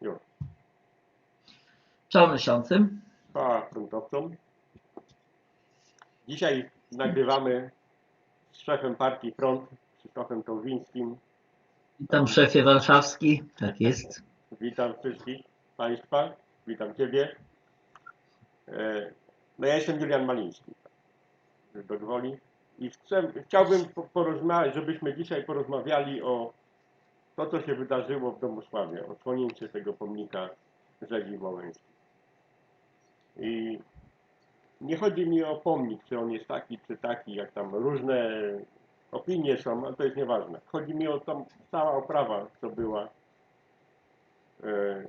Już. Czołem miesiącym. Frontowcom. Dzisiaj nagrywamy z szefem partii Front, Krzysztofem Kołwińskim. Witam szefie warszawski. Tak jest. Witam wszystkich Państwa. Witam Ciebie. E, No ja jestem Julian Maliński. Do gwoli. I chcę, chciałbym po- porozmawiać, żebyśmy dzisiaj porozmawiali o to, co się wydarzyło w Domosławie, odsłonięcie tego pomnika Rzezi Wołyńskiej. I nie chodzi mi o pomnik, czy on jest taki, czy taki, jak tam różne opinie są, ale to jest nieważne. Chodzi mi o tą cała oprawa, co była, e,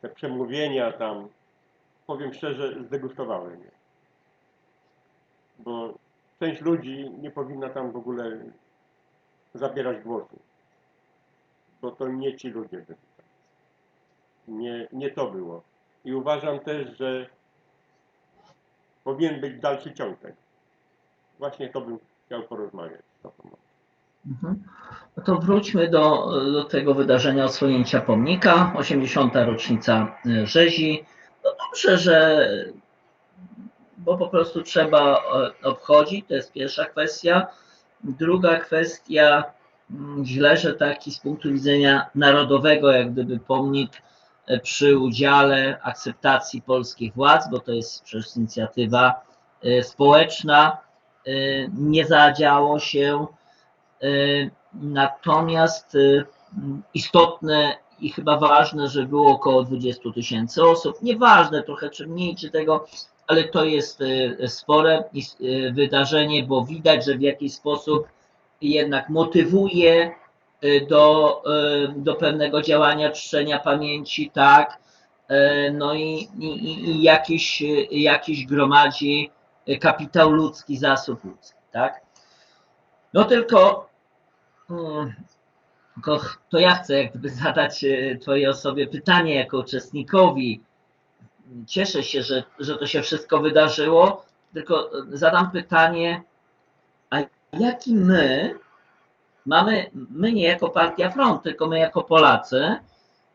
te przemówienia tam, powiem szczerze, zdegustowałem je. Bo część ludzi nie powinna tam w ogóle zabierać głosu. Bo to nie ci ludzie byli. Nie, nie to było. I uważam też, że powinien być dalszy ciąg tego. Właśnie to bym chciał porozmawiać. Mhm. No to wróćmy do, do tego wydarzenia odsłonięcia pomnika. 80. rocznica e, rzezi. No dobrze, że bo po prostu trzeba obchodzić, to jest pierwsza kwestia. Druga kwestia, źle, że taki z punktu widzenia narodowego, jak gdyby pomnik e, przy udziale akceptacji polskich władz, bo to jest przecież inicjatywa e, społeczna, e, nie zadziało się. Natomiast istotne i chyba ważne, że było około 20 tysięcy osób. Nieważne trochę czy mniej, czy tego, ale to jest spore wydarzenie, bo widać, że w jakiś sposób jednak motywuje e, do, e, do pewnego działania, czczenia pamięci, tak. E, No i, i, i- jakiś, jakiś gromadzi kapitał ludzki, zasób ludzki, tak. No tylko, mm, tylko to ja chcę jak gdyby zadać Twojej osobie pytanie jako uczestnikowi. Cieszę się, że, że to się wszystko wydarzyło, tylko zadam pytanie, jaki my mamy, my nie jako partia front, tylko my jako Polacy,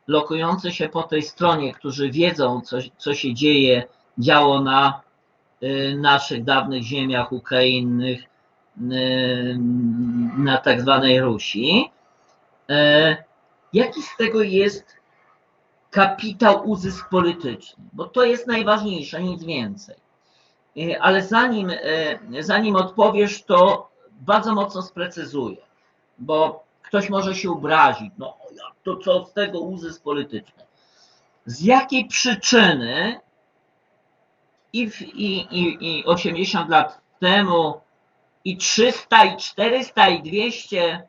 lokujący się po tej stronie, którzy wiedzą, co, co się dzieje, działo na y, naszych dawnych ziemiach ukrainnych, y, na tak zwanej Rusi. E, Jaki z tego jest kapitał, uzysk polityczny? Bo to jest najważniejsze, nic więcej. E, Ale zanim, e, zanim odpowiesz, to bardzo mocno sprecyzuję, bo ktoś może się obrazić. No, to co z tego uzysk polityczny? Z jakiej przyczyny i, w, i, i, i 80 lat temu, i 300, i 400, i 200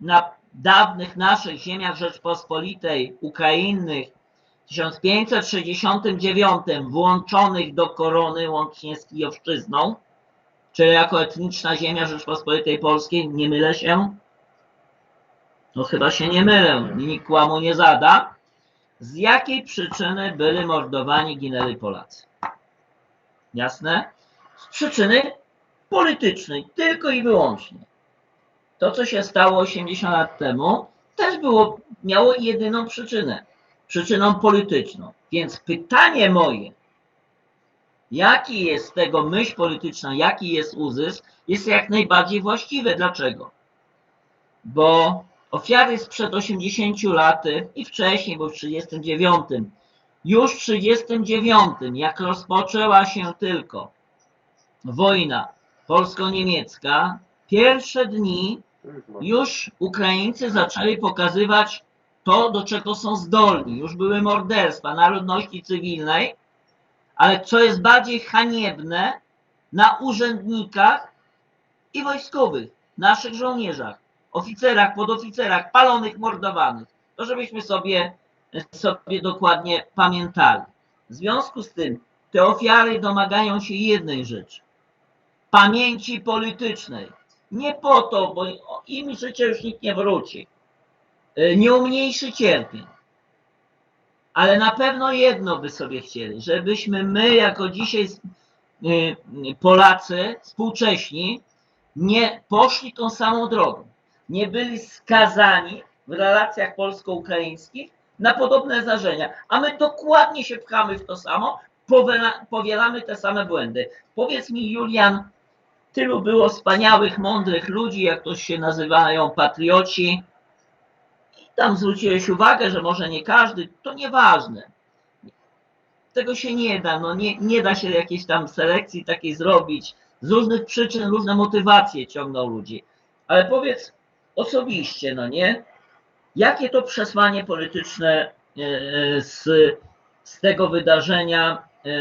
na dawnych naszych ziemiach Rzeczpospolitej Ukrainnych w 1569 włączonych do korony łącznie z Kijowszczyzną, czyli jako etniczna ziemia Rzeczpospolitej Polskiej, nie mylę się? No chyba się nie mylę, nikt kłamu nie zada. Z jakiej przyczyny byli mordowani, ginęli Polacy? Jasne? Z przyczyny politycznej, tylko i wyłącznie. To, co się stało 80 lat temu, też było, miało jedyną przyczynę. Przyczyną polityczną. Więc pytanie moje, jaki jest z tego myśl polityczna, jaki jest uzysk, jest jak najbardziej właściwe. Dlaczego? Bo ofiary sprzed 80 lat i wcześniej, bo w 39, już w 39, jak rozpoczęła się tylko wojna polsko-niemiecka, pierwsze dni już Ukraińcy zaczęli pokazywać to, do czego są zdolni. Już były morderstwa na ludności cywilnej, ale co jest bardziej haniebne, na urzędnikach i wojskowych, naszych żołnierzach, oficerach, podoficerach, palonych, mordowanych. To żebyśmy sobie, sobie dokładnie pamiętali. W związku z tym te ofiary domagają się jednej rzeczy. Pamięci politycznej. Nie po to, bo im życie już nikt nie wróci. Y, Nie umniejszy cierpień. Ale na pewno jedno by sobie chcieli, żebyśmy my, jako dzisiaj y, y, Polacy współcześni, nie poszli tą samą drogą. Nie byli skazani w relacjach polsko-ukraińskich na podobne zdarzenia, a my dokładnie się pchamy w to samo, powiela- powielamy te same błędy. Powiedz mi, Julian, tylu było wspaniałych, mądrych ludzi, jak to się nazywają, patrioci. Tam zwróciłeś uwagę, że może nie każdy, to nieważne. Tego się nie da, no nie, nie da się jakiejś tam selekcji takiej zrobić. Z różnych przyczyn różne motywacje ciągną ludzi. Ale powiedz osobiście, no nie? Jakie to przesłanie polityczne e, z, z tego wydarzenia e, e,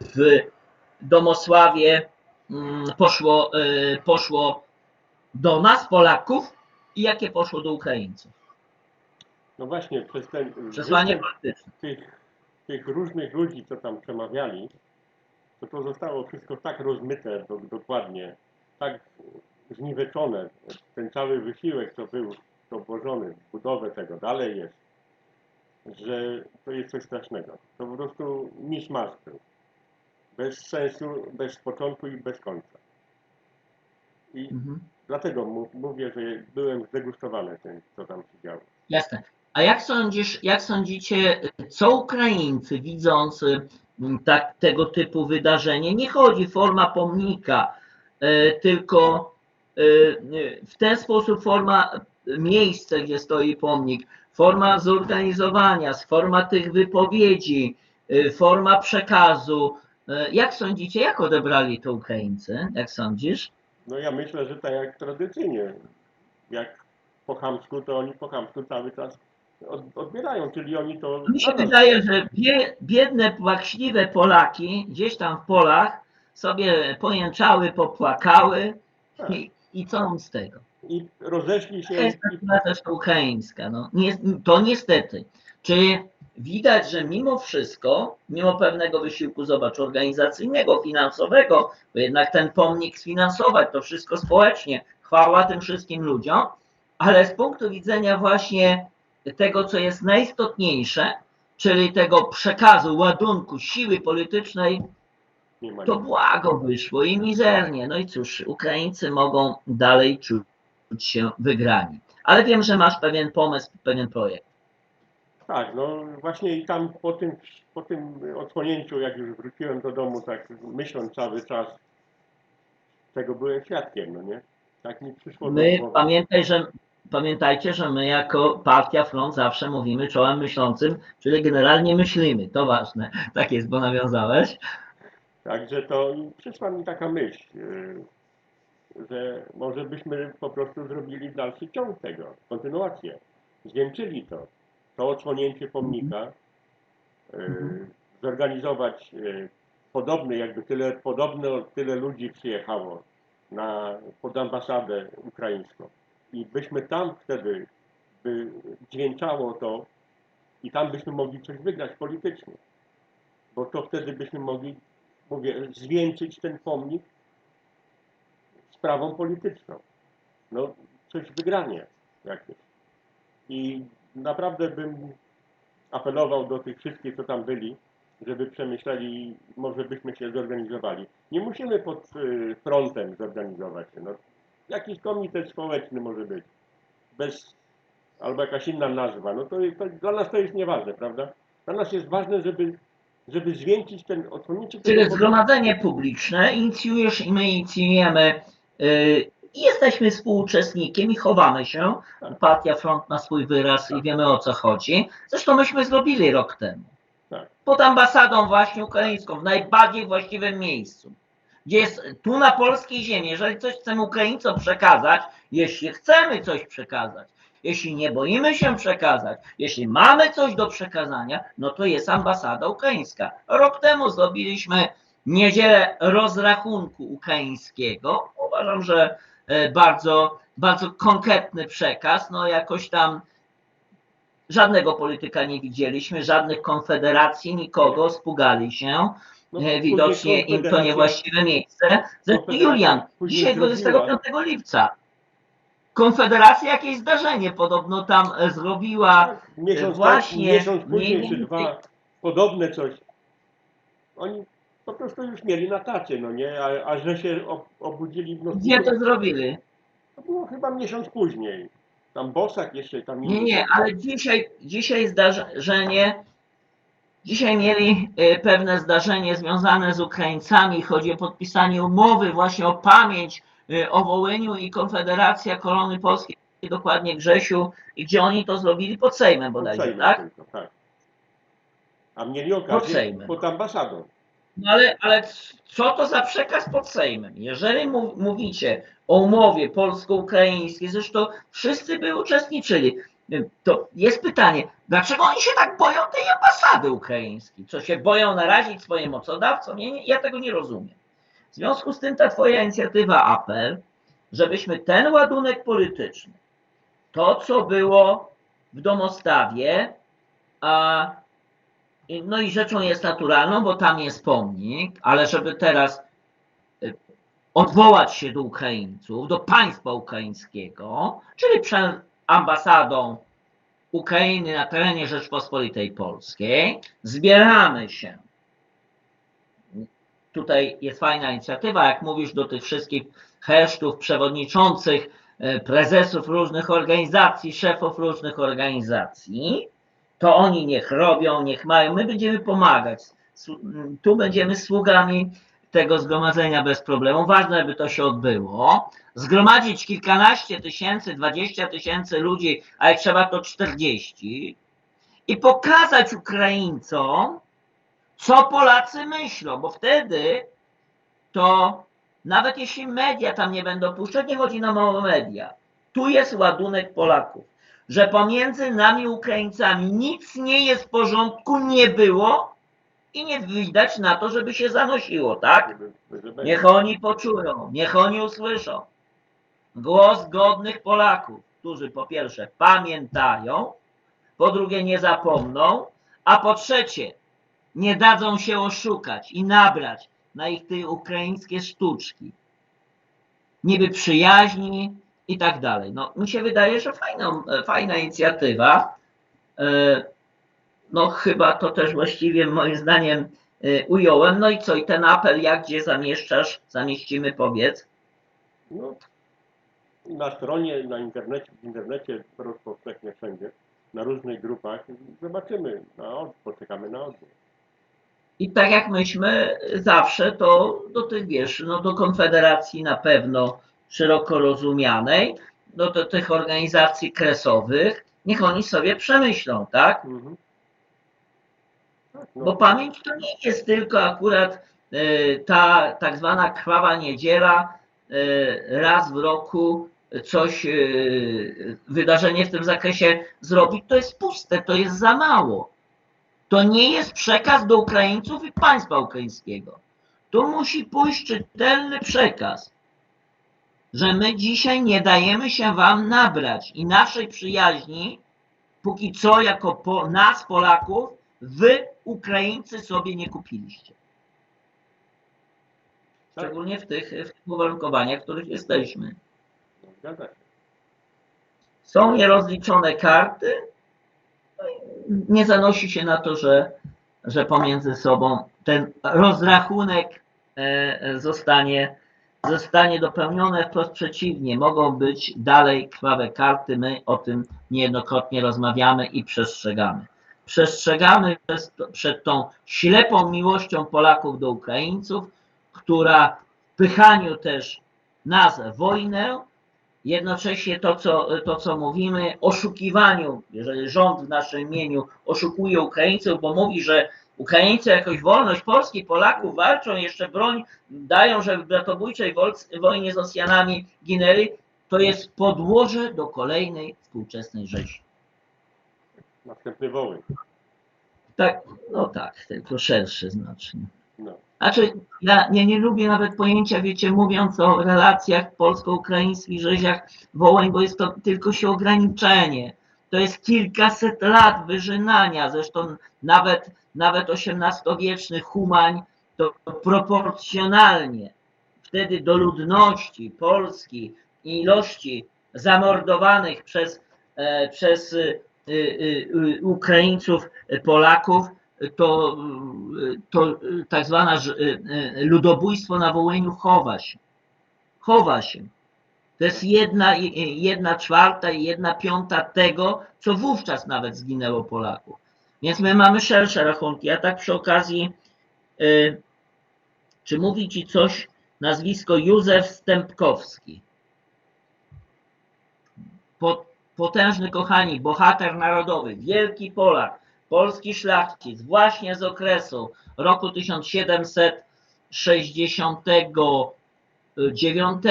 w Domosławie mm, poszło, e, poszło do nas, Polaków, i jakie poszło do Ukraińców? No właśnie, przez ten Przesłanie polityczne. tych, tych różnych ludzi, co tam przemawiali, to to zostało wszystko tak rozmyte do, dokładnie, tak zniweczone, ten cały wysiłek, co był to włożony w budowę tego, dalej jest, że to jest coś strasznego. To po prostu miszmasz był. Bez sensu, bez początku i bez końca. I Mhm. Dlatego mówię, że byłem zdegustowany tym, co tam się działo. Jasne. A jak sądzisz, jak sądzicie, co Ukraińcy widząc mm, tak, tego typu wydarzenie, nie chodzi forma pomnika, e, tylko e, w ten sposób forma miejsce, gdzie stoi pomnik, forma zorganizowania, forma tych wypowiedzi, e, forma przekazu. Jak sądzicie, jak odebrali to Ukraińcy? Jak sądzisz? No ja myślę, że tak jak tradycyjnie, jak po chamsku, to oni po chamsku cały czas od, odbierają, czyli oni to... Mi się wydaje, że bie, biedne, płaczliwe Polaki gdzieś tam w polach sobie pojęczały, popłakały Tak. i, i co z tego? I rozeszli To się jest i natura też ukraińska. No, nie, to niestety. Czy widać, że mimo wszystko, mimo pewnego wysiłku, zobacz, organizacyjnego, finansowego, bo jednak ten pomnik sfinansować, to wszystko społecznie, chwała tym wszystkim ludziom, ale z punktu widzenia właśnie tego, co jest najistotniejsze, czyli tego przekazu, ładunku, siły politycznej, to błago wyszło i mizernie. No i cóż, Ukraińcy mogą dalej czuć się wygrani. Ale wiem, że masz pewien pomysł, pewien projekt. Tak, no właśnie i tam po tym, po tym odsłonięciu, jak już wróciłem do domu, tak myśląc cały czas, tego byłem świadkiem, no nie? Tak mi przyszło do My głowy. pamiętaj, że pamiętajcie, że my jako partia Front zawsze mówimy czołem myślącym, czyli generalnie myślimy. To ważne. Tak jest, bo nawiązałeś. Także to przyszła mi taka myśl, yy, że może byśmy po prostu zrobili dalszy ciąg tego, kontynuację. Zwieńczyli to, to odsłonięcie pomnika, yy, Mhm. zorganizować yy, podobny, jakby tyle, podobno tyle ludzi przyjechało na, pod ambasadę ukraińską. I byśmy tam wtedy, by dźwięczało to i tam byśmy mogli coś wygrać politycznie. Bo to wtedy byśmy mogli mówię, zwieńczyć ten pomnik sprawą polityczną. No, coś wygranie jakieś. I naprawdę bym apelował do tych wszystkich, co tam byli, żeby przemyśleli, może byśmy się zorganizowali. Nie musimy pod y, frontem zorganizować się. No, jakiś komitet społeczny może być. Bez, albo jakaś inna nazwa. No to, to dla nas to jest nieważne, prawda? Dla nas jest ważne, żeby, żeby zwieńczyć ten, odsłonięcie Czyli zgromadzenie publiczne, inicjujesz i my inicjujemy yy, i jesteśmy współuczestnikiem i chowamy się. Partia Front ma swój wyraz i wiemy o co chodzi. Zresztą myśmy zrobili rok temu. Tak. Pod ambasadą właśnie ukraińską, w najbardziej właściwym miejscu. Gdzie jest tu na polskiej ziemi, jeżeli coś chcemy Ukraińcom przekazać, jeśli chcemy coś przekazać, jeśli nie boimy się przekazać, jeśli mamy coś do przekazania, no to jest ambasada ukraińska. Rok temu zrobiliśmy niedzielę rozrachunku ukraińskiego. Uważam, że e, bardzo, bardzo konkretny przekaz. No jakoś tam żadnego polityka nie widzieliśmy, żadnych konfederacji, nikogo, spugali się. No, E, Widocznie im to niewłaściwe miejsce. Zresztą Julian, dzisiaj zrobiła- 25 lipca. Konfederacja jakieś zdarzenie podobno tam e, zrobiła. Tak, miesiąc, Właśnie, tak, miesiąc później mniej czy dwa, podobne coś. Oni po prostu już mieli na tacie, no nie? A, a że się ob, obudzili w nocy, Gdzie to zrobili? to było chyba miesiąc później. tam Bosak jeszcze tam Nie, nie, ale dzisiaj, dzisiaj zdarzenie, dzisiaj mieli y, pewne zdarzenie związane z Ukraińcami. Chodzi o podpisanie umowy właśnie o pamięć y, o Wołyniu i Konfederacja Kolony Polskiej, dokładnie Grzesiu, i gdzie oni to zrobili pod Sejmem bodajże, Sejmem tak? tylko, tak. A mieli Pod okazję Sejmem. pod ambasadą. No ale, ale co to za przekaz pod Sejmem? Jeżeli mówicie o umowie polsko-ukraińskiej, zresztą wszyscy by uczestniczyli, to jest pytanie, dlaczego oni się tak boją tej ambasady ukraińskiej? Co się boją narazić swoim mocodawcom? Nie, ja tego nie rozumiem. W związku z tym ta twoja inicjatywa, apel, żebyśmy ten ładunek polityczny, to co było w domostawie, a No i rzeczą jest naturalną, bo tam jest pomnik, ale żeby teraz y, odwołać się do Ukraińców, do państwa ukraińskiego, czyli przed ambasadą Ukrainy na terenie Rzeczpospolitej Polskiej, zbieramy się. Tutaj jest fajna inicjatywa, jak mówisz, do tych wszystkich hesztów, przewodniczących, y, prezesów różnych organizacji, szefów różnych organizacji, to oni niech robią, niech mają. My będziemy pomagać. Słu- Tu będziemy sługami tego zgromadzenia bez problemu. Ważne, by to się odbyło. Zgromadzić kilkanaście tysięcy, dwadzieścia tysięcy ludzi, a jak trzeba to 40 i pokazać Ukraińcom, co Polacy myślą, bo wtedy to nawet jeśli media tam nie będą puszczać, nie chodzi nam o media. Tu jest ładunek Polaków że pomiędzy nami Ukraińcami nic nie jest w porządku, nie było i nie widać na to, żeby się zanosiło, tak? Niech oni poczują, niech oni usłyszą głos godnych Polaków, którzy po pierwsze pamiętają, po drugie nie zapomną, a po trzecie nie dadzą się oszukać i nabrać na ich te ukraińskie sztuczki. Niby przyjaźni i tak dalej. No, mi się wydaje, że fajna, fajna inicjatywa. E, No chyba to też właściwie moim zdaniem e, ująłem. No i co? I ten apel jak gdzie zamieszczasz? Zamieścimy, powiedz. No, na stronie, na internecie, w internecie rozpowszechnie wszędzie, na różnych grupach. Zobaczymy, na od, poczekamy na odbiór. I tak jak myśmy zawsze, to do tych wiesz, no do Konfederacji na pewno szeroko rozumianej, do, do tych organizacji kresowych, niech oni sobie przemyślą, tak? Mhm. Tak, no, Bo pamięć to nie jest tylko akurat e, ta tak zwana krwawa niedziela, e, raz w roku coś, e, wydarzenie w tym zakresie zrobić, to jest puste, to jest za mało. To nie jest przekaz do Ukraińców i państwa ukraińskiego. Tu musi pójść czytelny przekaz, że my dzisiaj nie dajemy się wam nabrać i naszej przyjaźni, póki co jako po, nas Polaków, wy Ukraińcy sobie nie kupiliście. Szczególnie w tych, w tych uwarunkowaniach, w których jesteśmy. Są nierozliczone karty, no nie zanosi się na to, że, że pomiędzy sobą ten rozrachunek e, e, zostanie, zostanie dopełniony, wprost przeciwnie, mogą być dalej krwawe karty, my o tym niejednokrotnie rozmawiamy i przestrzegamy. Przestrzegamy przed tą ślepą miłością Polaków do Ukraińców, która w pychaniu też nas wojnę, jednocześnie to co, to, co mówimy, oszukiwaniu, jeżeli rząd w naszym imieniu oszukuje Ukraińców, bo mówi, że Ukraińcy jakoś wolność Polski, Polaków walczą, jeszcze broń dają, że w bratobójczej wojnie z Rosjanami ginęli, to jest podłoże do kolejnej współczesnej rzezi. Następny Wołyń. Tak, no tak, tylko szerszy znacznie. No. Znaczy, ja nie, nie lubię nawet pojęcia, wiecie, mówiąc o relacjach polsko-ukraińskich, rzeziach Wołyń, bo jest to tylko się ograniczenie. To jest kilkaset lat wyżynania, zresztą nawet, nawet XVIII-wieczny Humań to proporcjonalnie wtedy do ludności Polski i ilości zamordowanych przez, e, przez y, y, Ukraińców, Polaków, to, to tak zwane ludobójstwo na Wołyniu chowa się. Chowa się. To jest jedna, jedna czwarta i jedna piąta tego, co wówczas nawet zginęło Polaków. Więc my mamy szersze rachunki. A tak przy okazji, y, czy mówi Ci coś nazwisko Józef Stępkowski? Po- Potężny, kochani, bohater narodowy, wielki Polak, polski szlachcic, właśnie z okresu roku 1769,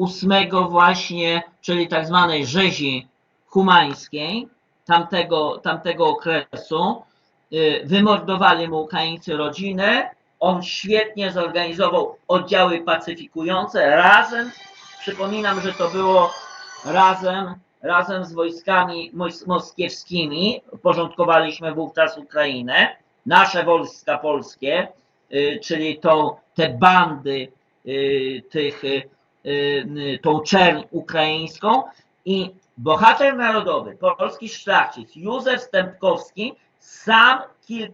8 właśnie, czyli tak zwanej rzezi humańskiej, tamtego, tamtego okresu. Y, Wymordowali mu Ukraińcy rodzinę. On świetnie zorganizował oddziały pacyfikujące razem. Przypominam, że to było razem, razem z wojskami mos- moskiewskimi. Porządkowaliśmy wówczas Ukrainę. Nasze wojska polskie, y, czyli to, te bandy y, tych, tą czerń ukraińską i bohater narodowy, polski szlachcic Józef Stępkowski sam kil,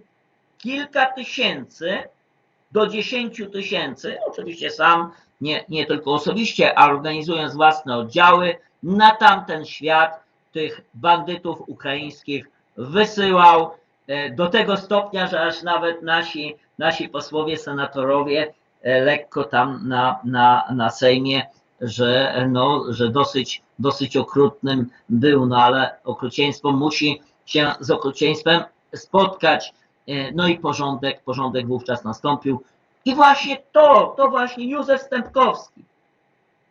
kilka tysięcy do dziesięciu tysięcy, oczywiście sam, nie, nie tylko osobiście, a organizując własne oddziały, na tamten świat tych bandytów ukraińskich wysyłał e, do tego stopnia, że aż nawet nasi, nasi posłowie, senatorowie e, lekko tam na, na, na Sejmie, że, no, że dosyć, dosyć okrutnym był, no ale okrucieństwo musi się z okrucieństwem spotkać. E, No i porządek, porządek wówczas nastąpił. I właśnie to, to właśnie Józef Stępkowski,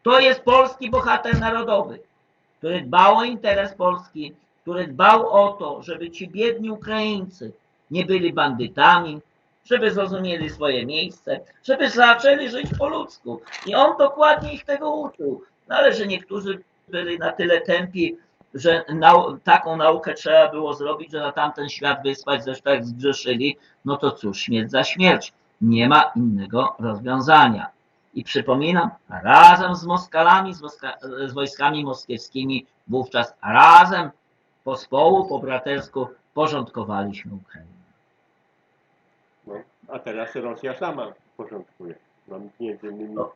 to jest polski bohater narodowy, który dbał o interes Polski, który dbał o to, żeby ci biedni Ukraińcy nie byli bandytami, żeby zrozumieli swoje miejsce, żeby zaczęli żyć po ludzku. I on dokładnie ich tego uczył. No ale że niektórzy byli na tyle tępi, że nau- taką naukę trzeba było zrobić, że na tamten świat wysłać, zresztą jak zgrzeszyli, no to cóż, śmierć za śmierć. Nie ma innego rozwiązania. I przypominam, razem z Moskalami, z, Moska- z wojskami moskiewskimi, wówczas razem po społu, po bratersku porządkowaliśmy Ukrainę. A teraz Rosja sama porządkuje. No, między innymi, No.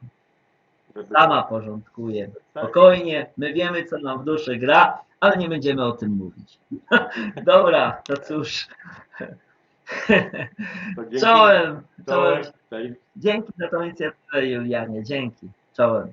Sama porządkuje. tak, Spokojnie, my wiemy, co nam w duszy gra, ale nie będziemy o tym mówić. Dobra, to cóż. to dzięki, Czołem, czołem. Dzięki za tą inicjatywę, Julianie, dzięki. Czołem.